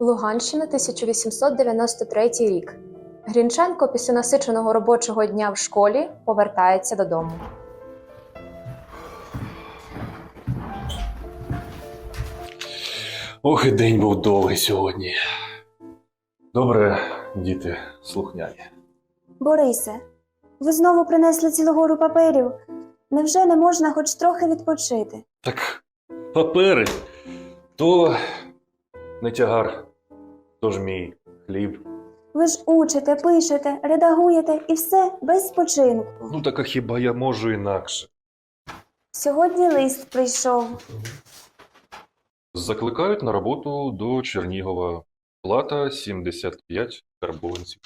Луганщина, 1893 рік. Грінченко після насиченого робочого дня в школі повертається додому. Ох, і день був довгий сьогодні. Добре, діти, слухняні. Борисе, ви знову принесли цілу гору паперів. Невже не можна хоч трохи відпочити? Так, папери то не тягар, то ж мій хліб. Ви ж учите, пишете, редагуєте і все без спочинку. Ну так а хіба я можу інакше? Сьогодні лист прийшов. Закликають на роботу до Чернігова. Плата 75 карбованців.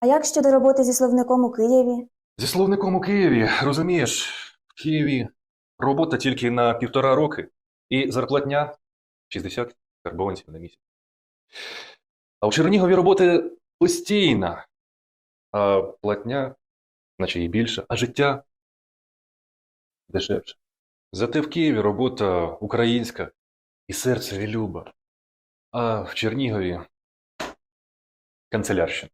А як щодо роботи зі словником у Києві? Зі словником у Києві, розумієш, в Києві робота тільки на півтора роки і зарплатня 60 карбованців на місяць. А у Чернігові роботи постійна, а платня, наче і більше, а життя дешевше. Зате в Києві робота українська і серцеві люба, а в Чернігові канцелярщина.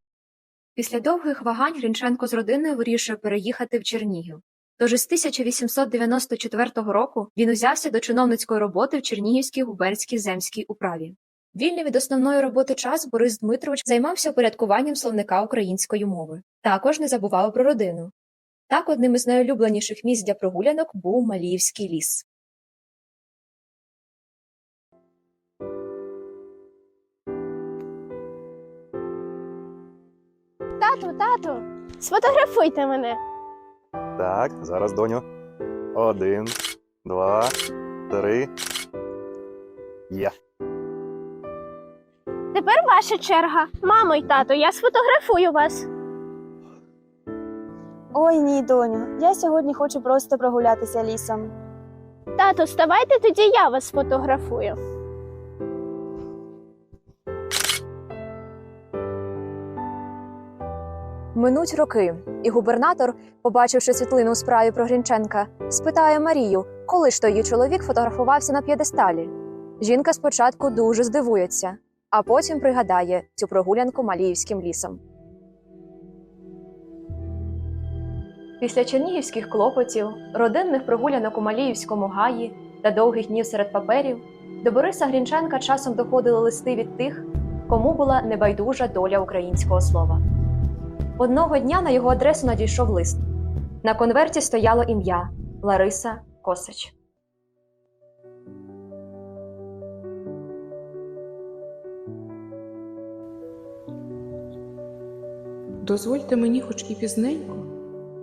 Після довгих вагань Грінченко з родиною вирішує переїхати в Чернігів. Тож із 1894 року він узявся до чиновницької роботи в Чернігівській губернській земській управі. Вільний від основної роботи час Борис Дмитрович займався упорядкуванням словника української мови. Також не забував про родину. Так, одним із найулюбленіших місць для прогулянок був Маліївський ліс. Тату, тату, сфотографуйте мене. Так, зараз, доню. Один, два, три. Є. Тепер ваша черга. Мамо й тато, я сфотографую вас. Ой ні, доню, я сьогодні хочу просто прогулятися лісом. Тату, ставайте тоді я вас сфотографую. Минуть роки, і губернатор, побачивши світлину у справі про Грінченка, спитає Марію, коли ж той її чоловік фотографувався на п'єдесталі. Жінка спочатку дуже здивується, а потім пригадає цю прогулянку Маліївським лісом. Після чернігівських клопотів, родинних прогулянок у Маліївському гаї та довгих днів серед паперів, до Бориса Грінченка часом доходили листи від тих, кому була небайдужа доля українського слова. Одного дня на його адресу надійшов лист. На конверті стояло ім'я Лариса Косач. Дозвольте мені, хоч і пізненько,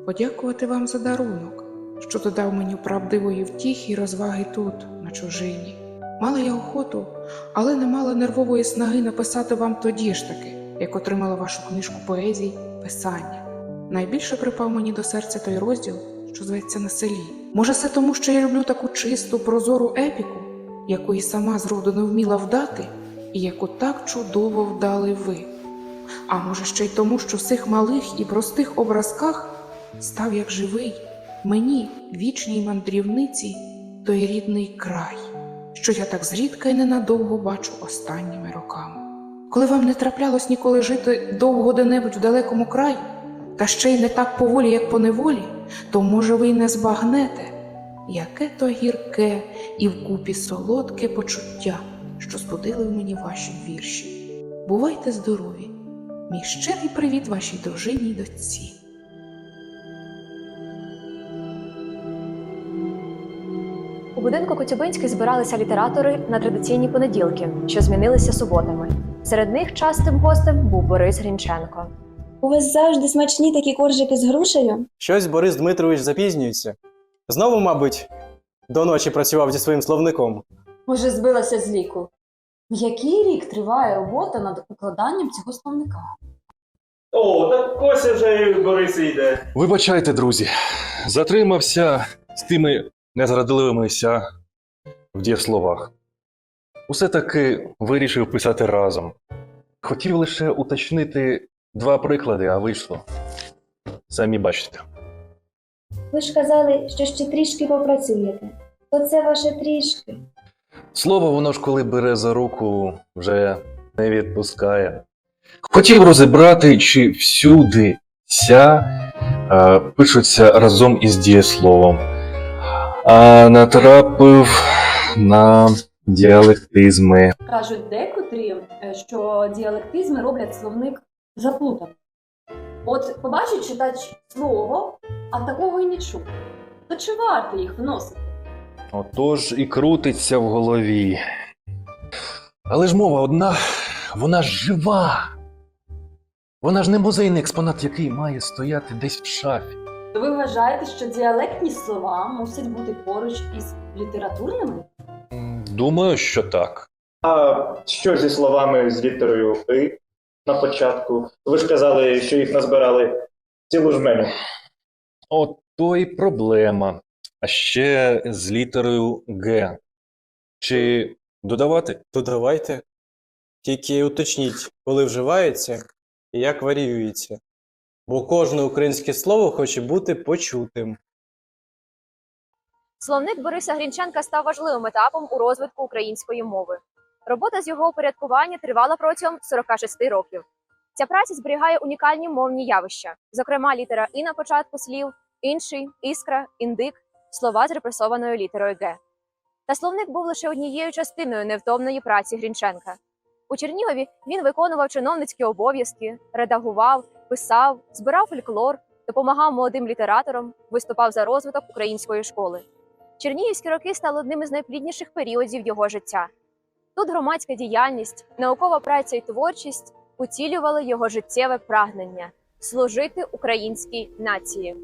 подякувати вам за дарунок, що додав мені правдивої втіхи й розваги тут, на чужині. Мала я охоту, але не мала нервової снаги написати вам тоді ж таки, як отримала вашу книжку поезій, писання. Найбільше припав мені до серця той розділ, що зветься на селі. Може, це тому, що я люблю таку чисту, прозору епіку, яку і сама зроду не вміла вдати, і яку так чудово вдали ви. А може, ще й тому, що в цих малих і простих образках став як живий мені, вічній мандрівниці, той рідний край, що я так зрідка й ненадовго бачу останніми роками. Коли вам не траплялось ніколи жити довго де-небудь в далекому краї, та ще й не так поволі, як по неволі, то, може, ви й не збагнете, яке то гірке і вкупі солодке почуття, що збудили в мені ваші вірші. Бувайте здорові! Мій щирий привіт вашій дружині й дочці. У будинку Коцюбинських збиралися літератори на традиційні понеділки, що змінилися суботами. Серед них частим гостем був Борис Грінченко. У вас завжди смачні такі коржики з грушею? Щось Борис Дмитрович запізнюється. Знову, мабуть, до ночі працював зі своїм словником. Може, збилася з ліку. Який рік триває робота над укладанням цього словника? О, так ось вже і Борис йде. Вибачайте, друзі, затримався з тими незрадливими ся в дієсловах. Усе таки вирішив писати разом. Хотів лише уточнити два приклади, а вийшло. Самі бачите. Ви ж казали, що ще трішки попрацюєте. То це ваше трішки. Слово, воно ж коли бере за руку, вже не відпускає. Хотів розібрати, чи всюди ся е, пишуться разом із дієсловом, а натрапив на діалектизми. Кажуть декотрі, е, що діалектизми роблять словник заплутаним. От побачить читач слово, а такого й не чув. То чи варто їх вносити? Отож і крутиться в голові. Але ж мова одна, вона ж жива. Вона ж не музейний експонат, який має стояти десь в шафі. То ви вважаєте, що діалектні слова мусять бути поруч із літературними? Думаю, що так. А що зі словами з літерою И на початку? Ви ж казали, що їх назбирали цілу жменю. От то і проблема. А ще з літерою Г. Чи додавати? То давайте. Тільки уточніть, коли вживається і як варіюється. Бо кожне українське слово хоче бути почутим. Словник Бориса Грінченка став важливим етапом у розвитку української мови. Робота з його упорядкування тривала протягом 46 років. Ця праця зберігає унікальні мовні явища, зокрема літера І на початку слів, інший, іскра, індик, слова з репресованою літерою Г. Та словник був лише однією частиною невтомної праці Грінченка. У Чернігові він виконував чиновницькі обов'язки, редагував, писав, збирав фольклор, допомагав молодим літераторам, виступав за розвиток української школи. Чернігівські роки стали одним із найплідніших періодів його життя. Тут громадська діяльність, наукова праця і творчість уцілювали його життєве прагнення служити українській нації.